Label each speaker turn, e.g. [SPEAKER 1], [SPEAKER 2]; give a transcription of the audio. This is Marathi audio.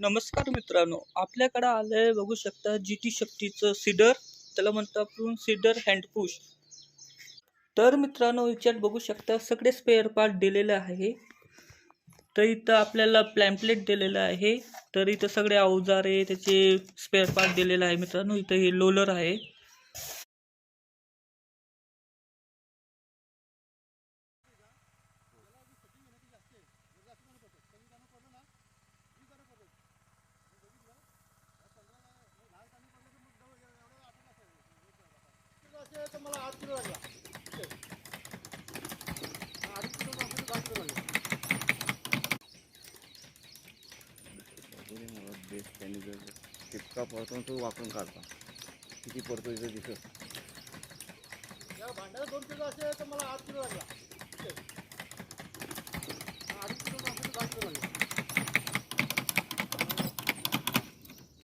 [SPEAKER 1] नमस्कार मित्रांनो आपल्याकडं आलंय बघू शकता जी टी शक्तीचं सीडर त्याला म्हणतो आपण सीडर हँडपुश तर मित्रांनो याच्यात बघू शकता सगळे स्पेअर पार्ट दिलेले आहे. तर इथं आपल्याला प्लॅम्पलेट दिलेलं आहे. तर इथं सगळे अवजारे त्याचे स्पेअर पार्ट दिलेले आहे मित्रांनो. इथं हे लोलर आहे
[SPEAKER 2] दोन्ही मला बेस्ट त्यांनी जर टिपका पडतो तो वापरून काढता. किती पडतो इथं दिसत.
[SPEAKER 3] या भांड्याला दोन किलो असेल तर मला आठ किलो लागला.